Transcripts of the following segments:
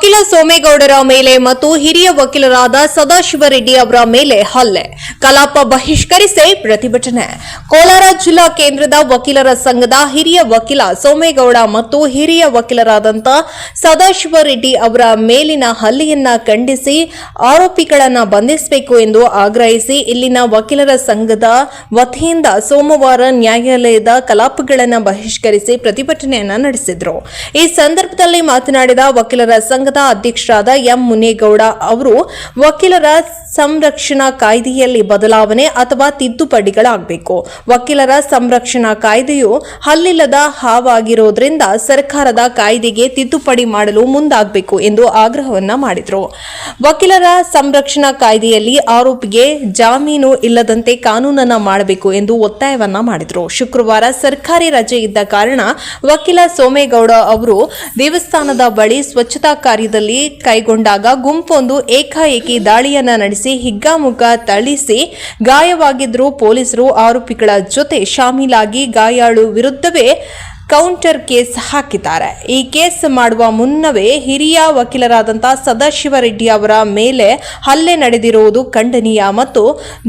ವಕೀಲ ಸೋಮೇಗೌಡರ ಮೇಲೆ ಮತ್ತು ಹಿರಿಯ ವಕೀಲರಾದ ಸದಾಶಿವರೆಡ್ಡಿ ಅವರ ಮೇಲೆ ಹಲ್ಲೆ. ಕಲಾಪ ಬಹಿಷ್ಕರಿಸಿ ಪ್ರತಿಭಟನೆ. ಕೋಲಾರ ಜಿಲ್ಲಾ ಕೇಂದ್ರದ ವಕೀಲರ ಸಂಘದ ಹಿರಿಯ ವಕೀಲ ಸೋಮೇಗೌಡ ಮತ್ತು ಹಿರಿಯ ವಕೀಲರಾದಂಥ ಸದಾಶಿವರೆಡ್ಡಿ ಅವರ ಮೇಲಿನ ಹಲ್ಲೆಯನ್ನ ಖಂಡಿಸಿ ಆರೋಪಿಗಳನ್ನ ಬಂಧಿಸಬೇಕು ಎಂದು ಆಗ್ರಹಿಸಿ ಇಲ್ಲಿನ ವಕೀಲರ ಸಂಘದ ವತಿಯಿಂದ ಸೋಮವಾರ ನ್ಯಾಯಾಲಯದ ಕಲಾಪಗಳನ್ನು ಬಹಿಷ್ಕರಿಸಿ ಪ್ರತಿಭಟನೆಯನ್ನ ನಡೆಸಿದ್ರು. ಈ ಸಂದರ್ಭದಲ್ಲಿ ಮಾತನಾಡಿದ ವಕೀಲರ ಸಂಘದ ಅಧ್ಯಕ್ಷರಾದ ಎಂ ಮುನೇಗೌಡ ಅವರು ವಕೀಲರ ಸಂರಕ್ಷಣಾ ಕಾಯ್ದೆಯಲ್ಲಿ ಬದಲಾವಣೆ ಅಥವಾ ತಿದ್ದುಪಡಿಗಳಾಗಬೇಕು. ವಕೀಲರ ಸಂರಕ್ಷಣಾ ಕಾಯ್ದೆಯು ಹಲ್ಲಿಲ್ಲದ ಹಾವಾಗಿರೋದ್ರಿಂದ ಸರ್ಕಾರದ ಕಾಯ್ದೆಗೆ ತಿದ್ದುಪಡಿ ಮಾಡಲು ಮುಂದಾಗಬೇಕು ಎಂದು ಆಗ್ರಹವನ್ನ ಮಾಡಿದರು. ವಕೀಲರ ಸಂರಕ್ಷಣಾ ಕಾಯ್ದೆಯಲ್ಲಿ ಆರೋಪಿಗೆ ಜಾಮೀನು ಇಲ್ಲದಂತೆ ಕಾನೂನನ್ನ ಮಾಡಬೇಕು ಎಂದು ಒತ್ತಾಯವನ್ನ ಮಾಡಿದರು. ಶುಕ್ರವಾರ ಸರ್ಕಾರಿ ರಜೆ ಇದ್ದ ಕಾರಣ ವಕೀಲ ಸೋಮೇಗೌಡ ಅವರು ದೇವಸ್ಥಾನದ ಬಳಿ ಸ್ವಚ್ಛತಾ ಕಾರ್ಯದಲ್ಲಿ ಕೈಗೊಂಡಾಗ ಗುಂಪೊಂದು ಏಕಾಏಕಿ ದಾಳಿಯನ್ನ ನಡೆಸಿ ಹಿಗ್ಗಾಮುಗ್ಗ ಥಳಿಸಿ ಗಾಯವಾಗಿದ್ದರೂ ಪೊಲೀಸರು ಆರೋಪಿಗಳ ಜೊತೆ ಶಾಮೀಲಾಗಿ ಗಾಯಾಳು ವಿರುದ್ಧವೇ ಕೌಂಟರ್ ಕೇಸ್ ಹಾಕಿದ್ದಾರೆ. ಈ ಕೇಸ್ ಮಾಡುವ ಮುನ್ನವೇ ಹಿರಿಯ ವಕೀಲರಾದಂಥ ಸದಾಶಿವರೆಡ್ಡಿ ಅವರ ಮೇಲೆ ಹಲ್ಲೆ ನಡೆದಿರುವುದು ಖಂಡನೀಯ ಮತ್ತು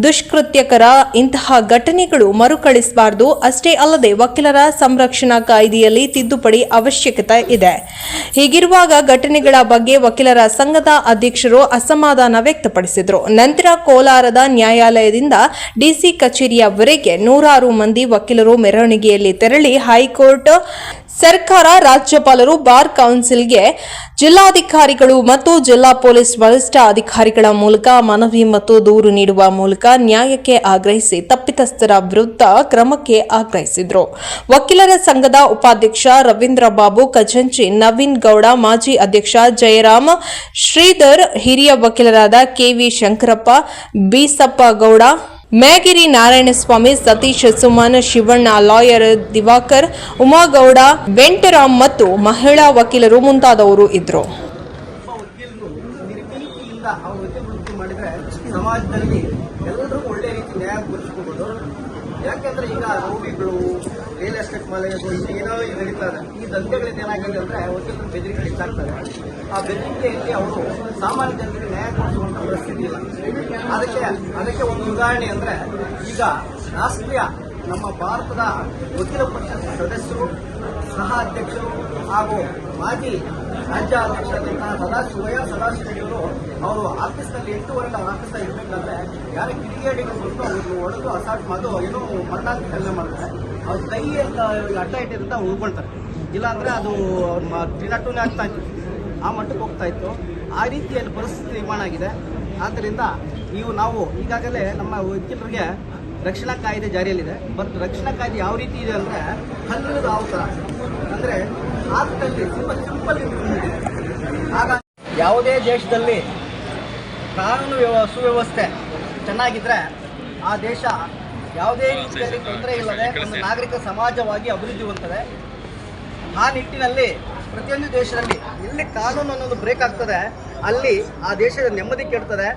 ದುಷ್ಕೃತ್ಯಕರ ಇಂತಹ ಘಟನೆಗಳು ಮರುಕಳಿಸಬಾರದು. ಅಷ್ಟೇ ಅಲ್ಲದೆ ವಕೀಲರ ಸಂರಕ್ಷಣಾ ಕಾಯ್ದೆಯಲ್ಲಿ ತಿದ್ದುಪಡಿ ಅವಶ್ಯಕತೆ ಇದೆ. ಹೀಗಿರುವಾಗ ಘಟನೆಗಳ ಬಗ್ಗೆ ವಕೀಲರ ಸಂಘದ ಅಧ್ಯಕ್ಷರು ಅಸಮಾಧಾನ ವ್ಯಕ್ತಪಡಿಸಿದರು. ನಂತರ ಕೋಲಾರದ ನ್ಯಾಯಾಲಯದಿಂದ ಡಿಸಿ ಕಚೇರಿಯವರೆಗೆ ನೂರಾರು ಮಂದಿ ವಕೀಲರು ಮೆರವಣಿಗೆಯಲ್ಲಿ ತೆರಳಿ ಹೈಕೋರ್ಟ್ ಸರ್ಕಾರ, ರಾಜ್ಯಪಾಲರು, ಬಾರ್ ಕೌನ್ಸಿಲ್ಗೆ ಜಿಲ್ಲಾಧಿಕಾರಿಗಳು ಮತ್ತು ಜಿಲ್ಲಾ ಪೊಲೀಸ್ ವರಿಷ್ಠ ಅಧಿಕಾರಿಗಳ ಮೂಲಕ ಮನವಿ ಮತ್ತು ದೂರು ನೀಡುವ ಮೂಲಕ ನ್ಯಾಯಕ್ಕೆ ಆಗ್ರಹಿಸಿ ತಪ್ಪಿತಸ್ಥರ ವಿರುದ್ಧ ಕ್ರಮಕ್ಕೆ ಆಗ್ರಹಿಸಿದರು. ವಕೀಲರ ಸಂಘದ ಉಪಾಧ್ಯಕ್ಷ ರವೀಂದ್ರ ಬಾಬು ಖಜಂಚಿ, ನವೀನ್ ಗೌಡ, ಮಾಜಿ ಅಧ್ಯಕ್ಷ ಜಯರಾಮ, ಶ್ರೀಧರ್, ಹಿರಿಯ ವಕೀಲರಾದ K V Shankarappa Bisappa Gowda Megiri Narayanaswamy Satish Suman Shivanna lawyer Divakar Umagowda Ventaram ಮತ್ತು ಮಹಿಳಾ ವಕೀಲರು ಮುಂತಾದವರು ಇದ್ದರು ಒಬ್ಬ ವಕೀಲರು ನಿರ್ಭೀತಿಯಿಂದ ಅವ್ರ ವಕೀಲ ವೃತ್ತಿ ಮಾಡಿದ್ರೆ ಸಮಾಜದಲ್ಲಿ ಎಲ್ಲರೂ ಒಳ್ಳೆ ರೀತಿ ನ್ಯಾಯ ಕೊಡಿಸ್ಕೋಬಹುದು ಯಾಕೆಂದ್ರೆ ಈಗ ರೋಗಿಗಳು ರಿಯಲ್ ಎಸ್ಟೇಟ್ ಮಾಲೀಕರು ಏನೋ ನಡೀತಾರೆ ಈ ದಂಧೆಗಳಿಂದ ಏನಾಗಿದೆ ಅಂದ್ರೆ ಒಂದೊಂದು ಬೆದರಿಕೆ ಹೆಚ್ಚಾಗ್ತದೆ. ಆ ಬೆದರಿಕೆಯಲ್ಲಿ ಅವರು ಸಾಮಾನ್ಯ ಜನರಿಗೆ ನ್ಯಾಯ ಕೊಡಿಸುವಂತ ಪರಿಸ್ಥಿತಿ ಇಲ್ಲ. ಅದಕ್ಕೆ ಅದಕ್ಕೆ ಒಂದು ಉದಾಹರಣೆ ಅಂದ್ರೆ ಈಗ ರಾಷ್ಟ್ರೀಯ ನಮ್ಮ ಭಾರತದ ವಕೀಲ ಪರಿಷತ್ ಸದಸ್ಯರು ಸಹ ಅಧ್ಯಕ್ಷರು ಹಾಗೂ ಮಾಜಿ ರಾಜ್ಯ ಅಧ್ಯಕ್ಷರಾದಂತಹ ಸದಾಶಿವಯ್ಯ ಸದಾಶಿವಯ್ಯವರು ಅವರು ಆಫೀಸ್ನಲ್ಲಿ ಎಂಟು ಅವ್ರ ಆಫೀಸ್ನಲ್ಲಿ ಇರಬೇಕಂದ್ರೆ ಯಾರು ಕಿರಿಗೇಡಿಗಳು ಬಂದು ಅವ್ರಿಗೆ ಒಡೆದು ಅಸಾಲ್ಟ್ ಮಾಡೋದು ಏನೋ ಮಣ್ಣಾಗಿ ಕೆಲಸ ಮಾಡ್ತಾರೆ ಅವ್ರ ಕೈ ಅಂತ ಅಡ್ಡ ಇಟ್ಟಿದ್ದಂತ ಉಳ್ಕೊಳ್ತಾರೆ ಇಲ್ಲಾಂದ್ರೆ ಅದು ಟಿನಟುನೇ ಆಗ್ತಾ ಇತ್ತು. ಆ ಮಟ್ಟಕ್ಕೆ ಹೋಗ್ತಾ ಇತ್ತು. ಆ ರೀತಿಯಲ್ಲಿ ಪರಿಸ್ಥಿತಿ ನಿರ್ಮಾಣ ಆಗಿದೆ. ಆದ್ದರಿಂದ ನೀವು ನಾವು ಈಗಾಗಲೇ ನಮ್ಮ ವಕೀಲರಿಗೆ ರಕ್ಷಣಾ ಕಾಯ್ದೆ ಜಾರಿಯಲ್ಲಿದೆ. ಬಟ್ ರಕ್ಷಣಾ ಕಾಯ್ದೆ ಯಾವ ರೀತಿ ಇದೆ ಅಂದರೆ ಹಲ್ಲದ ಅವಸರ ಅಂದ್ರೆ ಆಕ್ಟಲ್ಲಿ ಸಿಂಪಲ್ ಸಿಂಪಲ್ ಆಗ ಯಾವುದೇ ದೇಶದಲ್ಲಿ ಕಾನೂನು ವ್ಯವ ಸುವ್ಯವಸ್ಥೆ ಚೆನ್ನಾಗಿದ್ರೆ ಆ ದೇಶ ಯಾವುದೇ ರೀತಿಯಲ್ಲಿ ತೊಂದರೆ ಇಲ್ಲದೆ ಒಂದು ನಾಗರಿಕ ಸಮಾಜವಾಗಿ ಅಭಿವೃದ್ಧಿ ಹೊಂದ್ತದೆ. ಆ ನಿಟ್ಟಿನಲ್ಲಿ ಪ್ರತಿಯೊಂದು ದೇಶದಲ್ಲಿ ಎಲ್ಲಿ ಕಾನೂನು ಅನ್ನೋದು ಬ್ರೇಕ್ ಆಗ್ತದೆ ಅಲ್ಲಿ ಆ ದೇಶದ ನೆಮ್ಮದಿ ಕೆಡ್ತದೆ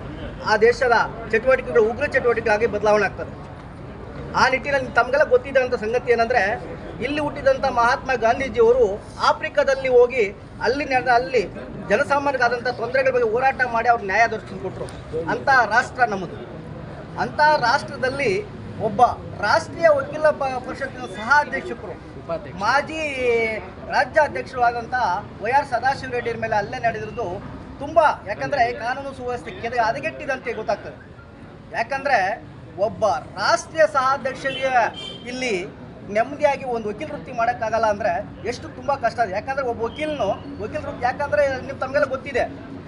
ಆ ದೇಶದ ಚಟುವಟಿಕೆಗಳು ಉಗ್ರ ಚಟುವಟಿಕೆಗಳಾಗಿ ಬದಲಾವಣೆ ಆಗ್ತದೆ. ಆ ನಿಟ್ಟಿನಲ್ಲಿ ತಮಗೆಲ್ಲ ಗೊತ್ತಿದ್ದಂಥ ಸಂಗತಿ ಏನಂದ್ರೆ ಇಲ್ಲಿ ಹುಟ್ಟಿದಂಥ ಮಹಾತ್ಮ ಗಾಂಧೀಜಿಯವರು ಆಫ್ರಿಕಾದಲ್ಲಿ ಹೋಗಿ ಅಲ್ಲಿ ನಡೆದ ಅಲ್ಲಿ ಜನಸಾಮಾನ್ಯರಾದಂಥ ತೊಂದರೆಗಳ ಬಗ್ಗೆ ಹೋರಾಟ ಮಾಡಿ ಅವ್ರು ನ್ಯಾಯ ದೊರಕಿಸಿ ಕೊಟ್ಟರು ಅಂಥ ರಾಷ್ಟ್ರ ನಮ್ಮದು. ಅಂಥ ರಾಷ್ಟ್ರದಲ್ಲಿ ಒಬ್ಬ ರಾಷ್ಟ್ರೀಯ ವಕೀಲ ಪರಿಷತ್ತಿನ ಸಹ ಅಧ್ಯಕ್ಷಕರು ಮಾಜಿ ರಾಜ್ಯ ಅಧ್ಯಕ್ಷರು ಆದಂಥ ವೈ ಆರ್ ಸದಾಶಿವ ರೆಡ್ಡಿಯರ ಮೇಲೆ ಅಲ್ಲೇ ನಡೆದಿರೋದು ತುಂಬ ಯಾಕಂದ್ರೆ ಕಾನೂನು ಸುವ್ಯವಸ್ಥೆ ಕೆದ ಹದಗೆಟ್ಟಿದಂತೆ ಗೊತ್ತಾಗ್ತದೆ. ಯಾಕಂದ್ರೆ ಒಬ್ಬ ರಾಷ್ಟ್ರೀಯ ಸಹಾಧ್ಯಕ್ಷರಿಗೆ ಇಲ್ಲಿ ನೆಮ್ಮದಿಯಾಗಿ ಒಂದು ವಕೀಲ ವೃತ್ತಿ ಮಾಡೋಕ್ಕಾಗಲ್ಲ ಅಂದರೆ ಎಷ್ಟು ತುಂಬ ಕಷ್ಟ ಅದು. ಯಾಕಂದರೆ ಒಬ್ಬ ವಕೀಲನು, ವಕೀಲ ವೃತ್ತಿ ಯಾಕಂದ್ರೆ ನಿಮ್ಮ ತಮಗೆಲ್ಲ ಗೊತ್ತಿದೆ.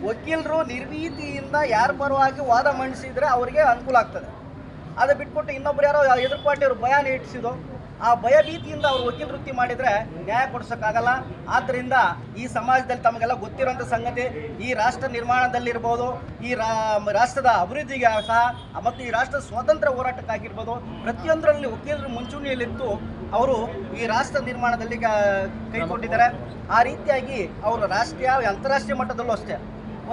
ವಕೀಲರು ನಿರ್ವೀತಿಯಿಂದ ಯಾರ ಪರವಾಗಿ ವಾದ ಮಂಡಿಸಿದ್ರೆ ಅವರಿಗೆ ಅನುಕೂಲ ಆಗ್ತದೆ. ಅದು ಬಿಟ್ಬಿಟ್ಟು ಇನ್ನೊಬ್ರು ಯಾರೋ ಎದುರು ಪಾರ್ಟಿಯವರು ಭಯ ಇಟ್ಟಿಸಿದ್ರು ಆ ಭಯಭೀತಿಯಿಂದ ಅವರು ವಕೀಲ ವೃತ್ತಿ ಮಾಡಿದ್ರೆ ನ್ಯಾಯ ಕೊಡ್ಸೋಕ್ಕಾಗಲ್ಲ. ಆದ್ದರಿಂದ ಈ ಸಮಾಜದಲ್ಲಿ ತಮಗೆಲ್ಲ ಗೊತ್ತಿರುವಂಥ ಸಂಗತಿ, ಈ ರಾಷ್ಟ್ರ ನಿರ್ಮಾಣದಲ್ಲಿರ್ಬೋದು, ಈ ರಾಷ್ಟ್ರದ ಅಭಿವೃದ್ಧಿಗೆ ಸಹ, ಮತ್ತು ಈ ರಾಷ್ಟ್ರದ ಸ್ವಾತಂತ್ರ್ಯ ಹೋರಾಟಕ್ಕಾಗಿರ್ಬೋದು, ಪ್ರತಿಯೊಂದರಲ್ಲಿ ವಕೀಲರು ಮುಂಚೂಣಿಯಲ್ಲಿತ್ತು. ಅವರು ಈ ರಾಷ್ಟ್ರ ನಿರ್ಮಾಣದಲ್ಲಿ ಕೈಗೊಂಡಿದ್ದಾರೆ. ಆ ರೀತಿಯಾಗಿ ಅವರು ರಾಷ್ಟ್ರೀಯ, ಅಂತಾರಾಷ್ಟ್ರೀಯ ಮಟ್ಟದಲ್ಲೂ ಅಷ್ಟೇ.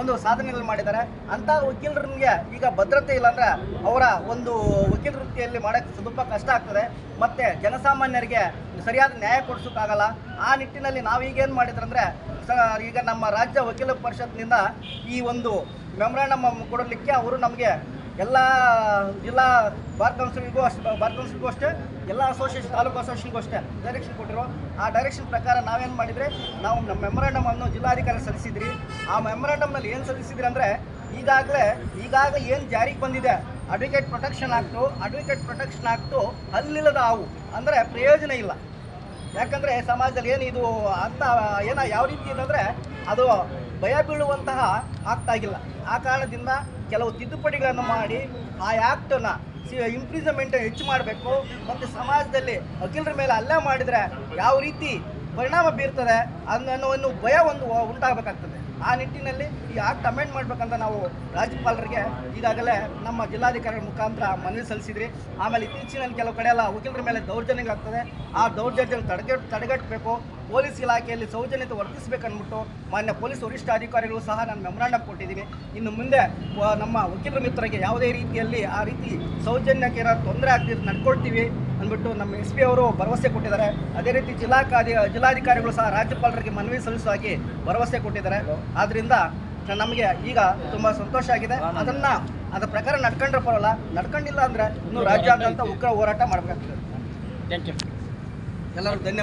ಒಂದು ಸಾಧನೆಗಳು ಮಾಡಿದ್ದಾರೆ. ಅಂತ ವಕೀಲರಿಗೆ ಈಗ ಭದ್ರತೆ ಇಲ್ಲ ಅಂದ್ರೆ ಅವರ ಒಂದು ವಕೀಲ ವೃತ್ತಿಯಲ್ಲಿ ಮಾಡೋಕ್ಕೆ ಸ್ವಲ್ಪ ಕಷ್ಟ ಆಗ್ತದೆ. ಮತ್ತೆ ಜನಸಾಮಾನ್ಯರಿಗೆ ಸರಿಯಾದ ನ್ಯಾಯ ಕೊಡಿಸೋಕ್ಕಾಗಲ್ಲ. ಆ ನಿಟ್ಟಿನಲ್ಲಿ ನಾವು ಈಗೇನು ಮಾಡಿದ್ರಂದ್ರೆ ಸ, ಈಗ ನಮ್ಮ ರಾಜ್ಯ ವಕೀಲ ಪರಿಷತ್ನಿಂದ ಈ ಒಂದು ಮೆಮೊರಾಂಡಮ್ ಕೊಡಲಿಕ್ಕೆ ಅವರು ನಮಗೆ ಎಲ್ಲ ಜಿಲ್ಲಾ ಬಾರ್ ಕೌನ್ಸಿಲ್ಗೂ ಅಷ್ಟೇ ಬಾರ್ ಕೌನ್ಸಿಲ್ಗೂ ಅಷ್ಟೇ, ಎಲ್ಲ ಅಸೋಸಿಯೇಷನ್ ತಾಲೂಕು ಅಸೋಸಿಯೇಷನ್ಗೂ ಅಷ್ಟೇ ಡೈರೆಕ್ಷನ್ ಕೊಟ್ಟಿರೋ ಆ ಡೈರೆಕ್ಷನ್ ಪ್ರಕಾರ ನಾವೇನು ಮಾಡಿದರೆ, ನಾವು ನಮ್ಮ ಮೆಮೊರಾಂಡಮ್ ಅನ್ನು ಜಿಲ್ಲಾಧಿಕಾರಿ ಸಲ್ಲಿಸಿದ್ರಿ. ಆ ಮೆಮೊರಾಂಡಮ್ನಲ್ಲಿ ಏನು ಸಲ್ಲಿಸಿದ್ರಿ ಅಂದರೆ, ಈಗಾಗಲೇ ಈಗಾಗಲೇ ಏನು ಜಾರಿಗೆ ಬಂದಿದೆ advocate protection act advocate protection act ಅಲ್ಲಿಲ್ಲದ ಹಾವು, ಅಂದರೆ ಪ್ರಯೋಜನ ಇಲ್ಲ. ಯಾಕಂದರೆ ಸಮಾಜದಲ್ಲಿ ಏನು ಇದು, ಅಂತ ಏನ ಯಾವ ರೀತಿ ಇದೆ ಅದು ಭಯ ಬೀಳುವಂತಹ ಆಗ್ತಾಗಿಲ್ಲ ಆ ಕಾರಣದಿಂದ ಕೆಲವು ತಿದ್ದುಪಡಿಗಳನ್ನು ಮಾಡಿ ಆ ಆ್ಯಕ್ಟನ್ನು ಇಂಪ್ರೂಸಮೆಂಟ್ ಹೆಚ್ಚು ಮಾಡಬೇಕು. ಮತ್ತು ಸಮಾಜದಲ್ಲಿ ವಕೀಲರ ಮೇಲೆ ಹಲ್ಲೆ ಮಾಡಿದರೆ ಯಾವ ರೀತಿ ಪರಿಣಾಮ ಬೀರ್ತದೆ ಅನ್ನೋ ಒಂದು ಭಯ ಒಂದು ಉಂಟಾಗಬೇಕಾಗ್ತದೆ. ಆ ನಿಟ್ಟಿನಲ್ಲಿ ಈ ಕಮೆಂಟ್ ಅಮೆಂಡ್ ಮಾಡ್ಬೇಕಂತ ನಾವು ರಾಜ್ಯಪಾಲರಿಗೆ ಈಗಾಗಲೇ ನಮ್ಮ ಜಿಲ್ಲಾಧಿಕಾರಿಗಳ ಮುಖಾಂತರ ಮನವಿ ಸಲ್ಲಿಸಿದ್ರಿ. ಆಮೇಲೆ ಇತ್ತೀಚಿನ ಕೆಲವು ಕಡೆ ಎಲ್ಲ ವಕೀಲರ ಮೇಲೆ ದೌರ್ಜನ್ಯಗಳಾಗ್ತದೆ ಆ ದೌರ್ಜನ್ಯ ತಡೆಗಟ್ ತಡೆಗಟ್ಟಬೇಕು. ಪೊಲೀಸ್ ಇಲಾಖೆಯಲ್ಲಿ ಸೌಜನ್ಯತೆ ವರ್ತಿಸಬೇಕನ್ಬಿಟ್ಟು ಮಾನ್ಯ ಪೊಲೀಸ್ ವರಿಷ್ಠಾಧಿಕಾರಿಗಳು ಸಹ ನಾನು ಮೆಮೊರಾಂಡಮ್ ಕೊಟ್ಟಿದ್ದೀನಿ. ಇನ್ನು ಮುಂದೆ ನಮ್ಮ ವಕೀಲರ ಮಿತ್ರರಿಗೆ ಯಾವುದೇ ರೀತಿಯಲ್ಲಿ ಆ ರೀತಿ ಸೌಜನ್ಯಕ್ಕೆ ಏನಾದ್ರು ತೊಂದರೆ ಆಗ್ತಿದ್ದು ನಡ್ಕೊಳ್ತೀವಿ. ಅಂದ್ಬಿಟ್ಟು ನಮ್ಮ ಎಸ್ ಪಿ ಅವರು ಭರವಸೆ ಕೊಟ್ಟಿದ್ದಾರೆ. ಅದೇ ರೀತಿ ಜಿಲ್ಲಾ ಜಿಲ್ಲಾಧಿಕಾರಿಗಳು ಸಹ ರಾಜ್ಯಪಾಲರಿಗೆ ಮನವಿ ಸಲ್ಲಿಸುವಾಗಿ ಭರವಸೆ ಕೊಟ್ಟಿದ್ದಾರೆ. ಆದ್ದರಿಂದ ನಮಗೆ ಈಗ ತುಂಬ ಸಂತೋಷ ಆಗಿದೆ. ಅದನ್ನ ಅದರ ಪ್ರಕಾರ ನಡ್ಕೊಂಡ್ರೆ ಪರವಲ್ಲ ನಡ್ಕೊಂಡಿಲ್ಲ ಅಂದ್ರೆ ಇನ್ನು ರಾಜ್ಯಾದ್ಯಂತ ಉಗ್ರ ಹೋರಾಟ ಮಾಡಬೇಕಾಗ್ತದೆ. ಎಲ್ಲರೂ ಧನ್ಯವಾದ.